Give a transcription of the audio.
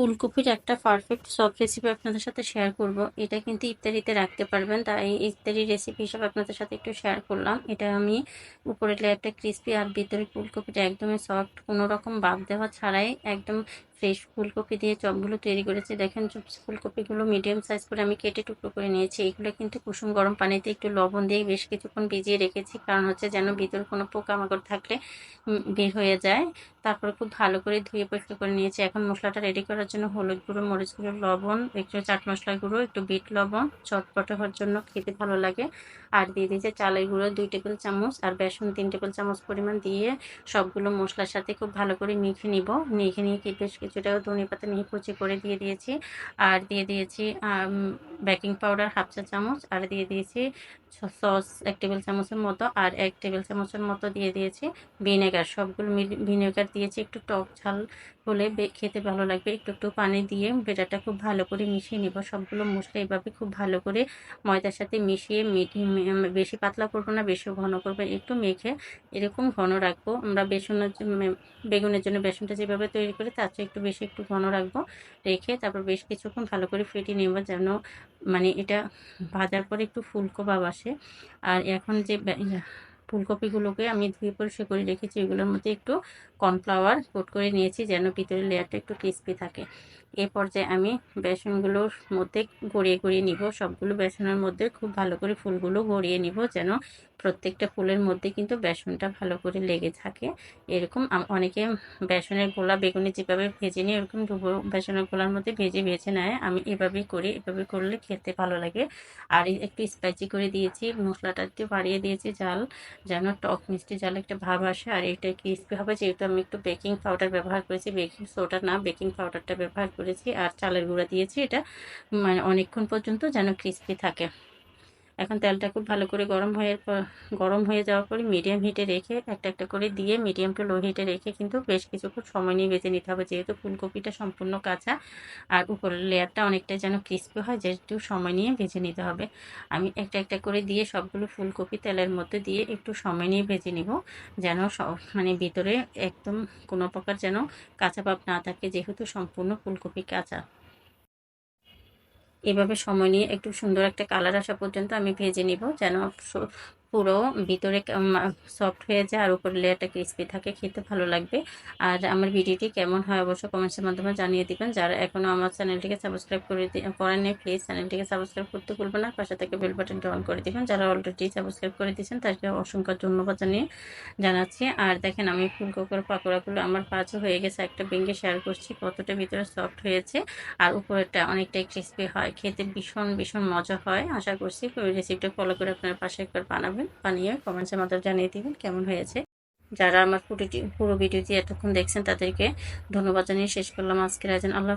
ফুলকপির একটা পারফেক্ট সব রেসিপি আপনাদের সাথে শেয়ার করব। এটা কিন্তু ইফতারিতে রাখতে পারবেন, তাই ইফতারি রেসিপি হিসাবে আপনাদের সাথে একটু শেয়ার করলাম। এটা আমি উপরের একটা ক্রিস্পি আর ভিতরে ফুলকপিটা একদমই সফট কোনো রকম দেওয়া ছাড়াই একদম ফ্রেশ ফুলকপি দিয়ে চপগুলো তৈরি করেছি। দেখেন ফুলকপিগুলো মিডিয়াম সাইজ করে আমি কেটে টুকরো করে নিয়েছি। এগুলো কিন্তু কুসুম গরম পানিতে একটু লবণ দিয়ে বেশ কিছুক্ষণ ভিজিয়ে রেখেছি। কারণ হচ্ছে যেন ভিতরে কোনো পোকামাকড় থাকলে বের হয়ে যায়। তারপরে খুব ভালো করে ধুয়ে পরিষ্কার করে নিয়েছি। এখন মশলাটা রেডি করার জন্য হলুদ গুঁড়ো, মরিচ গুঁড়ো, লবণ, একটু চাট মশলা গুঁড়ো, একটু বিট লবণ, চটপট হওয়ার জন্য খেতে ভালো লাগে। আর দিয়ে দিয়েছে চালের গুঁড়ো, দুই টেবিল চামচ আর বেসন তিন টেবিল চামচ পরিমাণ দিয়ে সবগুলো মশলার সাথে খুব ভালো করে মেখে নিব। মেখে নিয়ে বেশ কিছুটা ধনে পাতা নিয়ে কুচি করে দিয়ে দিয়েছি। আর দিয়ে দিয়েছি বেকিং পাউডার হাফ চা চামচ আর দিয়ে দিয়েছি সস, এক টেবিল চামচের মতো আর এক টেবিল চামচের মতো দিয়ে দিয়েছি ভিনেগার। সবগুলো ভিনেগার দিয়েছি একটু টক ঝাল হলে খেতে ভালো লাগবে। একটু একটু পানি দিয়ে বেটারটা খুব ভালো করে মিশিয়ে নিব। সবগুলো মশলা এভাবে খুব ভালো করে ময়দার সাথে মিশিয়ে বেশি পাতলা করব না, বেশি ঘন করব। একটু মেখে এরকম ঘন রাখব। আমরা বেসনের বেগুনের জন্য বেসনটা যেভাবে তৈরি করি, তার চেয়ে একটু বেশি একটু ঘন রাখব, রেখে তারপর বেশ কিছুক্ষণ ভালো করে ফেটিয়ে নেব যেন মানে এটা ভাজার পরে একটু ফুলকো ভাব আসে। আর এখন যে ফুলকপিগুলোকে আমি ধুয়ে পরিষ্কার করে রেখেছি এগুলোর মধ্যে একটু কর্নফ্লাওয়ার কোট করে নিয়েছি যেন ভিতরের লেয়ারটা একটু ক্রিস্পি থাকে। এ পর্যায়ে আমি বেসনগুলোর মধ্যে গড়িয়ে গড়িয়ে নিব। সবগুলো বেসনের মধ্যে খুব ভালো করে ফুলগুলো গড়িয়ে নিব যেন প্রত্যেকটা ফুলের মধ্যে কিন্তু বেসনটা ভালো করে লেগে থাকে। এরকম অনেকে বেসনের গোলা বেগুনি যেভাবে ভেজে নিয়ে এরকম ডুবো বেসনের গোলার মধ্যে ভেজে ভেজে নেয়। আমি এভাবেই করি, এভাবে করলে খেতে ভালো লাগে। আর একটু স্পাইসি করে দিয়েছি, মশলাটা একটু বাড়িয়ে দিয়েছি জাল, যেন টক মিষ্টি জাল একটা ভাব আসে। আর এটা ক্রিস্পি হবে যেহেতু আমি একটু বেকিং পাউডার ব্যবহার করেছি বেকিং সোডা না বেকিং পাউডারটা ব্যবহার করেছি। আর চালের গুঁড়া দিয়েছি এটা মানে অনেকক্ষণ পর্যন্ত যেন ক্রিস্পি থাকে। এখন তেলটা খুব ভালো করে গরম হয়ে গরম হয়ে যাওয়ার পরে মিডিয়াম হিটে রেখে একটা একটা করে দিয়ে মিডিয়াম টু লো হিটে রেখে কিন্তু বেশ কিছুক্ষণ সময় নিয়ে বেজে নিতে হবে। যেহেতু ফুলকপিটা সম্পূর্ণ কাঁচা, আর উপরের লেয়ারটা অনেকটা যেন ক্রিস্পি হয়, যেহেতু সময় নিয়ে ভেজে নিতে হবে। আমি একটা একটা করে দিয়ে সবগুলো ফুলকপি তেলের মধ্যে দিয়ে একটু সময় নিয়ে ভেজে নিব, যেন সব মানে ভিতরে একদম কোনো প্রকার যেন কাঁচা পাপ না থাকে, যেহেতু সম্পূর্ণ ফুলকপি কাঁচা। এভাবে সময় নিয়ে একটু সুন্দর একটা কালার আসা পর্যন্ত আমি ভেজে নিব যেন পুরো ভিতরে সফট হয়ে যায় আর উপরে লেয়ারটা ক্রিস্পি থাকে, খেতে ভালো লাগবে। আর আমার ভিডিওটি কেমন হয় অবশ্য কমেন্টসের মাধ্যমে জানিয়ে দিবেন। যারা এখনও আমার চ্যানেলটিকে সাবস্ক্রাইব করে করেন প্লিজ চ্যানেলটিকে সাবস্ক্রাইব করতে ভুলবেন না। পাশে থেকে বেল বাটনটি অন করে দিবেন। যারা অলরেডি সাবস্ক্রাইব করে দিয়েছেন, তাদেরকে অসংখ্য ধন্যবাদ জানিয়ে জানাচ্ছি। আর দেখেন, আমি ফুলকোকর পাকোড়াগুলো আমার পাঁচও হয়ে গেছে। একটা ভেঙে শেয়ার করছি, কতটা ভিতরে সফট হয়েছে আর উপরেরটা অনেকটাই ক্রিস্পি হয়। খেতে ভীষণ ভীষণ মজা হয়। আশা করছি রেসিপিটা ফলো করে আপনার পাশে একবার বানাবেন। বানাবেন বানিয়ে কমেন্টসের মাধ্যমে জানিয়ে দিবেন কেমন হয়েছে। যারা আমার পুরো ভিডিওটি এতক্ষণ দেখছেন তাদেরকে ধন্যবাদ জানিয়ে শেষ করলাম আজকের আয়োজন। আল্লাহ